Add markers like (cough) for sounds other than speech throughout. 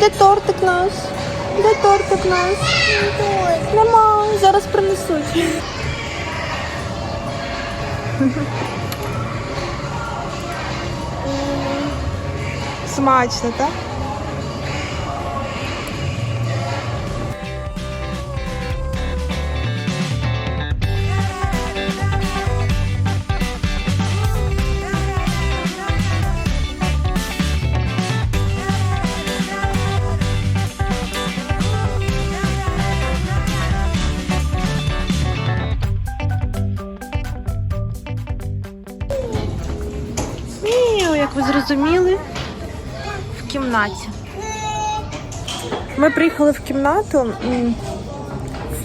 де тортик наш? Де тортик наш? Нема, зараз принесуть. Смачно, так? Зрозуміли, в кімнаті. Ми приїхали в кімнату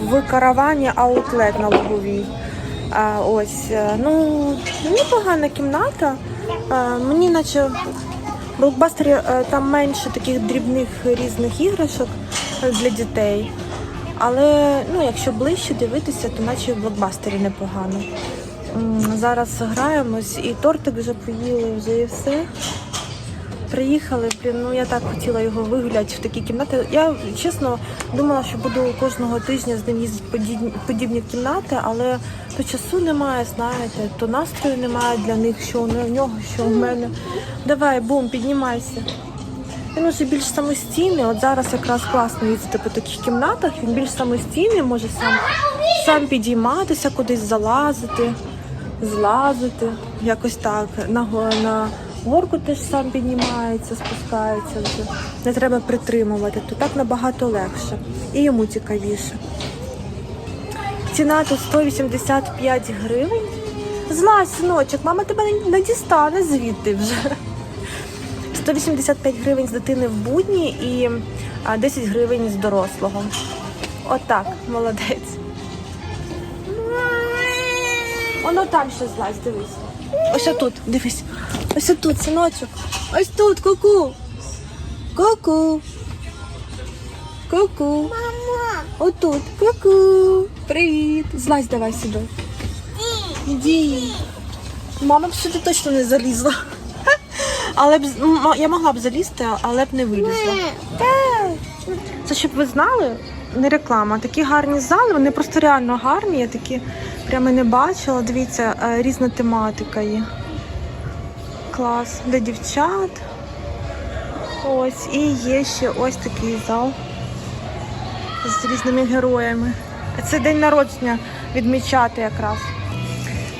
в каравані Аутлет на Луговій. Ось, е, ну, непогана кімната. А, мені наче в блокбастері там менше таких дрібних різних іграшок е, для дітей. Але ну, якщо ближче дивитися, то наче в блокбастері непогано. Зараз граємось і тортик вже поїли, вже і все. Приїхали, блін, ну я так хотіла його вигуляти в такі кімнати. Я чесно думала, що буду кожного тижня з ним їздити подібні, подібні кімнати, але то часу немає, знаєте, то настрою немає для них, що у нього, що у мене. Давай, бум, піднімайся. Він уже більш самостійний. От зараз якраз класно їздити по таких кімнатах. Він більш самостійний, може сам, сам підійматися, кудись залазити, злазити. Якось так. На, на горку теж сам піднімається, спускається вже. Не треба притримувати, то так набагато легше. І йому цікавіше. Ціна тут 185 гривень. Злазь, синочок, мама тебе не- не дістане звідти вже. 185 гривень з дитини в будні і 10 гривень з дорослого. Отак, молодець. Воно там ще злазь, дивись. Ось отут, дивись. Ось отут, синочок. Ось тут, ку-ку. Ку-ку. Ку-ку. Мама, Отут. Ку-ку. Привіт. Злазь давай сюди. Іди. Мама б сюди точно не залізла. (laughs) Але б я могла б залізти, але б не вилізла. Це щоб ви знали, не реклама. Такі гарні зали, вони просто реально гарні. Я такі прямо не бачила. Дивіться, е, різна тематика є. Клас. Для дівчат. Ось. І є ще ось такий зал з різними героями. Це день народження відмічати якраз.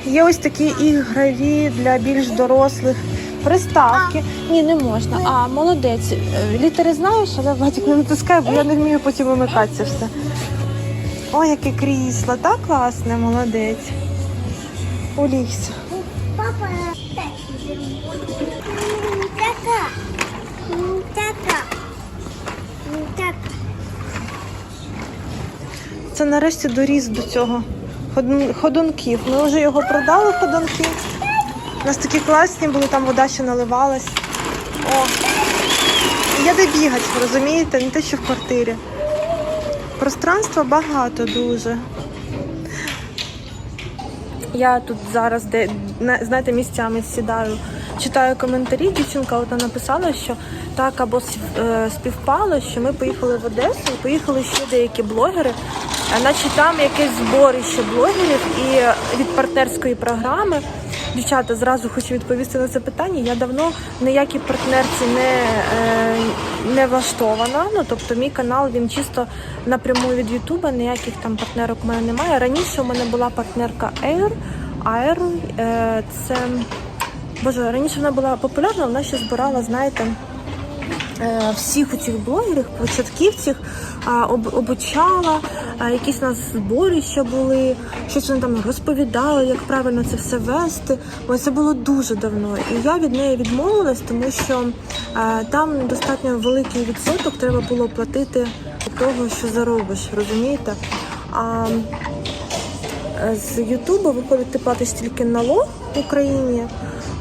Є ось такі ігрові для більш дорослих приставки. Ні, не можна. А, молодець. Е, Літери знаєш, але батько не натискає, бо я не вмію потім вимикати це все. Ой, яке крісло, так класне, молодець. Улігся. папа. Така. Така. Так. Це нарешті доріс до цього ходун- ходунків. Ми вже його продали ходунки. У нас такі класні були, там вода ще наливалась. О, є де бігати, розумієте? Не те, що в квартирі. Пространства багато дуже. Я тут зараз, де, знаєте, місцями сідаю читаю коментарі. Дівчинка одна написала, що так або е, співпало, що ми поїхали в Одесу поїхали ще деякі блогери. Е, Наче там якесь зборище блогерів і від партнерської програми. Дівчата, зразу хочу відповісти на це питання. Я давно ніякій партнерці не, е, не влаштована. Ну тобто, мій канал він чисто напряму від Ютуба, ніяких там партнерок у мене немає. Раніше у мене була партнерка Air. Air е, це боже, раніше вона була популярна, вона ще збирала, знаєте всіх у цих блогерів, початківців об, обучала, якісь у нас зборища були, щось вони там розповідали, як правильно це все вести. Ось це було дуже давно. І я від неї відмовилась, тому що там достатньо великий відсоток треба було платити того, що заробиш, розумієте? А, з Ютубу виходить, ти платиш тільки налог в Україні,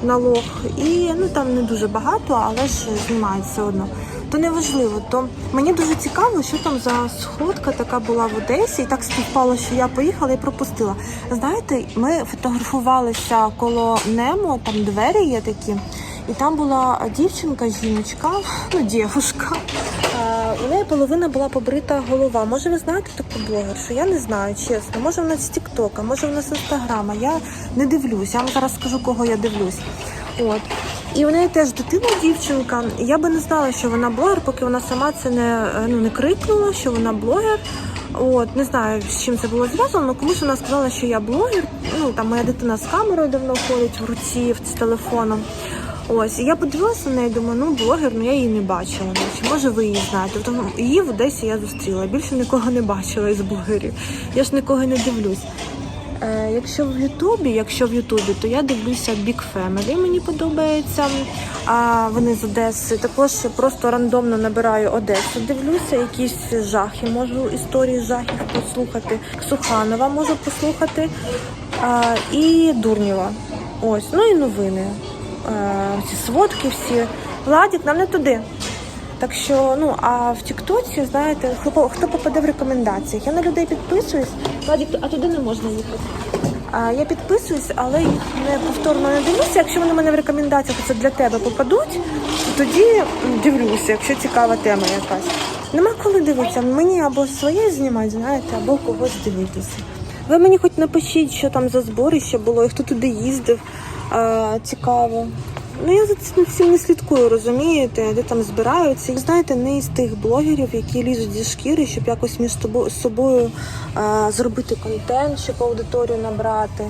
налог, і ну там не дуже багато, але ж знімають все одно. То не важливо. То мені дуже цікаво, що там за сходка така була в Одесі, і так співпало, що я поїхала і пропустила. Знаєте, ми фотографувалися коло Немо, там двері є такі. І там була дівчинка, жіночка, ну дівушка. Е, У неї половина була побрита голова. Може, ви знаєте таку блогершу? Я не знаю, чесно. Може, вона з Тіктока, може вона з Інстаграма. Я не дивлюсь. Я вам зараз скажу, кого я дивлюсь. От. І у неї теж дитина дівчинка. Я би не знала, що вона блогер, поки вона сама це не, ну, не крикнула, що вона блогер. От, не знаю, з чим це було зв'язано, але комусь вона сказала, що я блогер. Ну, там моя дитина з камерою давно ходить в руці, з телефоном. Ось, і я подивилася на неї, думаю, ну блогер, ну я її не бачила. Чи може ви її знаєте? Тому її в Одесі я зустріла. Більше нікого не бачила із блогерів. Я ж нікого не дивлюсь. Е, якщо в Ютубі, якщо в Ютубі, то я дивлюся Big Family, мені подобається. А вони з Одеси. Також просто рандомно набираю Одесу. Дивлюся, якісь жахи. Можу історії жахів послухати. Суханова можу послухати. А, і Дурнєва. Ось, ну і новини. Е, ці сводки всі. Владік, нам не туди. Так що, ну а в Тіктоці, знаєте, хто, хто попаде в рекомендаціях. Я на людей підписуюсь. Владік, а туди не можна їхати. А, я підписуюсь, але їх не повторно не дивлюся. Якщо вони в мене в рекомендаціях це для тебе попадуть, тоді дивлюся, якщо цікава тема якась. Нема коли дивитися. Мені або своє знімати, знаєте, або когось дивитися. Ви мені хоч напишіть, що там за зборище було, і хто туди їздив. А, цікаво. Ну я за цим всім не слідкую, розумієте, де там збираються. І, знаєте, не із тих блогерів, які лізуть зі шкіри, щоб якось між собою а, зробити контент, щоб аудиторію набрати.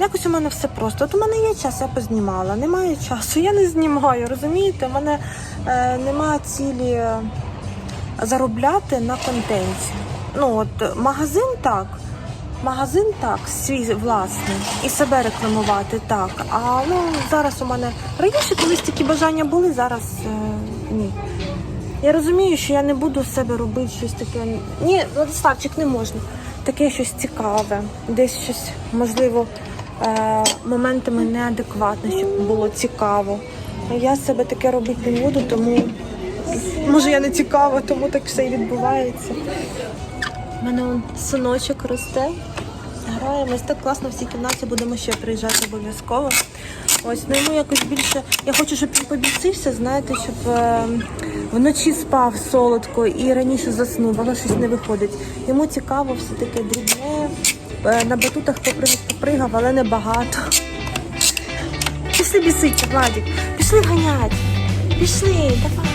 Якось у мене все просто. От у мене є час, я познімала. Немає часу, я не знімаю, розумієте? У мене е, немає цілі заробляти на контенті. Ну от магазин так. Магазин так, свій власний, і себе рекламувати так. А ну зараз у мене раніше колись такі бажання були, зараз е, ні. Я розумію, що я не буду з себе робити щось таке. Ні, Владиславчик, не можна. Таке щось цікаве, десь щось, можливо, е, моментами неадекватне, щоб було цікаво. Я себе таке робити не буду, тому може я не цікава, тому так все і відбувається. У мене синочок росте. Граємось так класно в цій кімнаті, будемо ще приїжджати обов'язково. Ось, ну йому якось більше. Я хочу, щоб він побісився, знаєте, щоб е, вночі спав солодко і раніше заснув, але щось не виходить. Йому цікаво, все таке дрібне. Е, на батутах попригав, попригав, але не багато. Пішли біситься, Владик. Пішли ганять. Пішли, давай.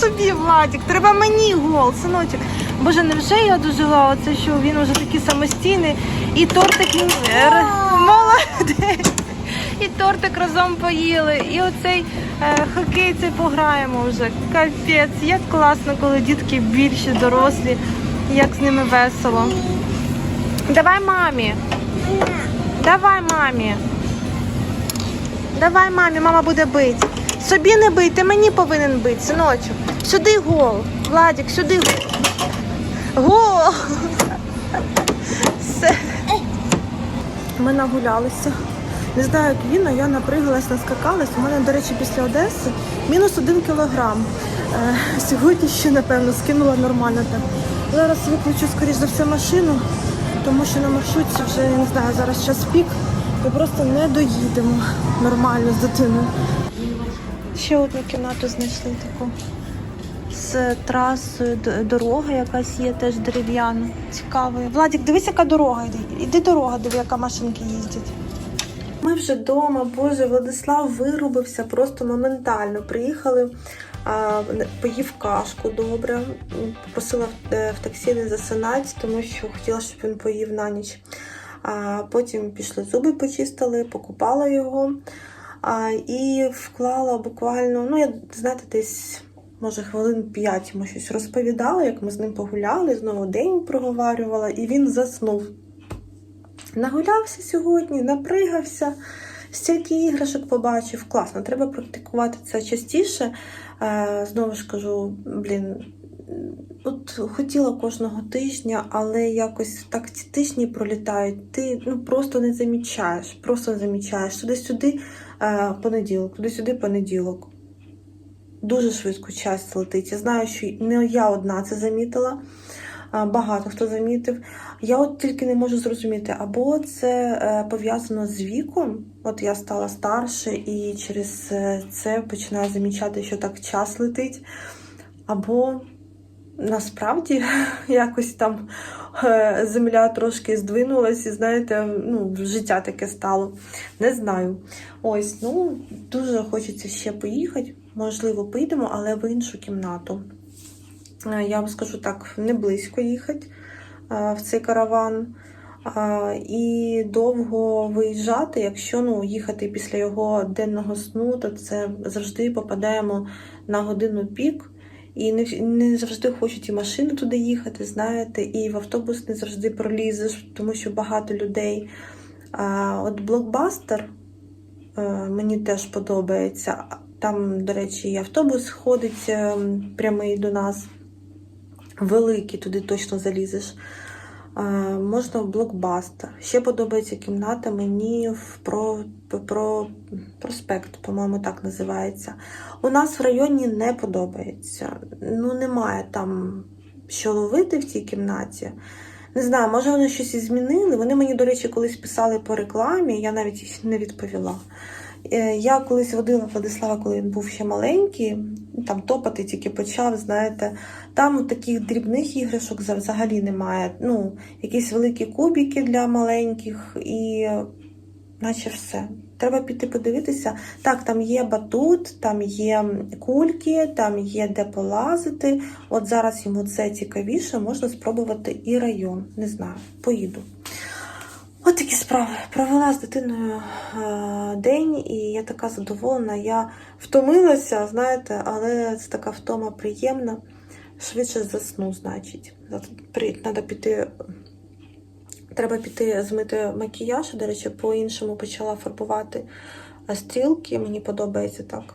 Собі, Владик. Треба мені гол, синочок. Боже, невже я дожила оце, що він вже такий самостійний. І тортик він молодець. І тортик разом поїли. І оцей е, хокей цей пограємо вже. Капець, як класно, коли дітки більші, дорослі, як з ними весело. Давай мамі. Давай мамі. Давай мамі, мама буде бити. Собі не бий, ти мені повинен бити, синочок. Сюди гол. Владик, сюди гол. Гол. Все. Ми нагулялися. Не знаю, як він, а я напригалась, наскакалась. У мене, до речі, після Одеси мінус один кілограм. Е, сьогодні ще, напевно, скинула нормально так. Зараз виключу, скоріш за все, машину, тому що на маршрутці вже, я не знаю, зараз час пік. Ми просто не доїдемо нормально з дитиною. Ще одну кімнату знайшли таку з трасою, дорога якась є теж дерев'яна. Цікаво. Владик, дивись, яка дорога йде. Іди дорога, диви, яка машинки їздять. Ми вже вдома, боже, Владислав вирубився просто моментально. Приїхали, поїв кашку добре. Попросила в, е, таксі не засинати, тому що хотіла, щоб він поїв на ніч. Потім пішли зуби почистили, покупала його і вклала буквально, ну я знаєте, десь може хвилин 5 йому щось розповідала, як ми з ним погуляли, знову день проговорювала, і він заснув. Нагулявся сьогодні, напригався, стільки іграшок побачив. Класно, треба практикувати це частіше. Е, знову ж кажу, блін, от хотіла кожного тижня, але якось так ці тижні пролітають. Ти ну просто не замічаєш, просто не замічаєш. Туди-сюди е, понеділок, туди-сюди понеділок. Дуже швидко час летить. Я знаю, що не я одна це замітила. Багато хто замітив. Я от тільки не можу зрозуміти, або це е, пов'язано з віком. От я стала старше і через е, це починаю замічати, що так час летить. Або насправді (laughs) якось там е, земля трошки здвинулась, і знаєте, ну, життя таке стало. Не знаю. Ось, ну, дуже хочеться ще поїхати. Можливо, поїдемо, але в іншу кімнату. Е, Я вам скажу так, не близько їхати е, в цей караван. І довго виїжджати, якщо ну, їхати після його денного сну, то це завжди попадаємо на годину пік. І не, не завжди хочуть і машини туди їхати, знаєте, і в автобус не завжди пролізеш, тому що багато людей. А, от блокбастер е, мені теж подобається. Там, до речі, і автобус ходить е, прямий до нас. Великий, туди точно залізеш. Можна в блокбастер. Ще подобається кімната мені в про, про проспект, по-моєму, так називається. У нас в районі не подобається. Ну, немає там що ловити в цій кімнаті. Не знаю, може вони щось і змінили. Вони мені, до речі, колись писали по рекламі, я навіть не відповіла. Е, Я колись водила Владислава, коли він був ще маленький, там топати тільки почав, знаєте. Там таких дрібних іграшок взагалі немає. Ну, якісь великі кубики для маленьких і наче все. Треба піти подивитися. Так, там є батут, там є кульки, там є де полазити. От зараз йому це цікавіше, можна спробувати і район. Не знаю, поїду. Справи. Провела з дитиною е, день, і я така задоволена. Я втомилася, знаєте, але це така втома приємна. Швидше засну, значить. Треба піти. Треба піти змити макіяж. До речі, по-іншому почала фарбувати е, стрілки. Мені подобається так.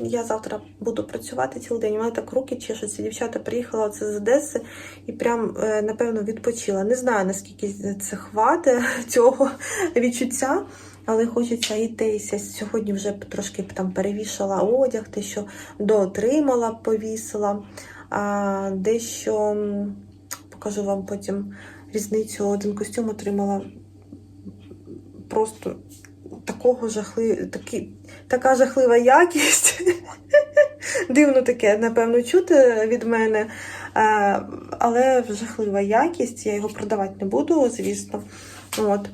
Я завтра буду працювати цілий день. У мене так руки чешуться. Дівчата приїхала це з Одеси і прям, е, напевно, відпочила. Не знаю, наскільки це хватить (laughs) цього відчуття, але хочеться і те. Сьогодні вже трошки там перевішала одяг, те, що доотримала, повісила. А дещо покажу вам потім різницю. Один костюм отримала просто такого жахли... такі... така жахлива якість. (laughs) Дивно таке, напевно, чути від мене. Е, Але жахлива якість, я його продавати не буду, звісно. От.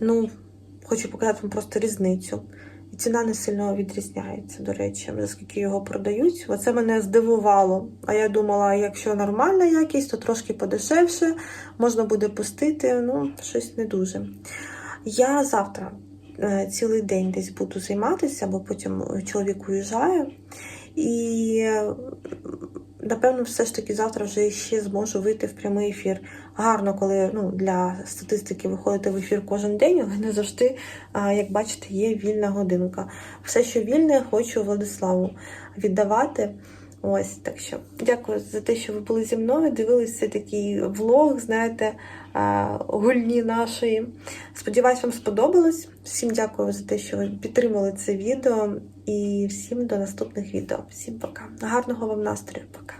Ну, хочу показати вам просто різницю. І ціна не сильно відрізняється, до речі, за скільки його продають. Оце мене здивувало. А я думала, якщо нормальна якість, то трошки подешевше, можна буде пустити, ну, щось не дуже. Я завтра цілий день десь буду займатися, бо потім чоловік уїжджає. І е, напевно, все ж таки завтра вже ще зможу вийти в прямий ефір. Гарно, коли ну, для статистики виходити в ефір кожен день, але не завжди, як бачите, є вільна годинка. Все, що вільне, хочу Владиславу віддавати. Ось так що дякую за те, що ви були зі мною. Дивилися такий влог, знаєте, гульні нашої. Сподіваюсь, вам сподобалось. Всім дякую за те, що ви підтримали це відео. І всім до наступних відео. Всім пока. Гарного вам настрою. Пока.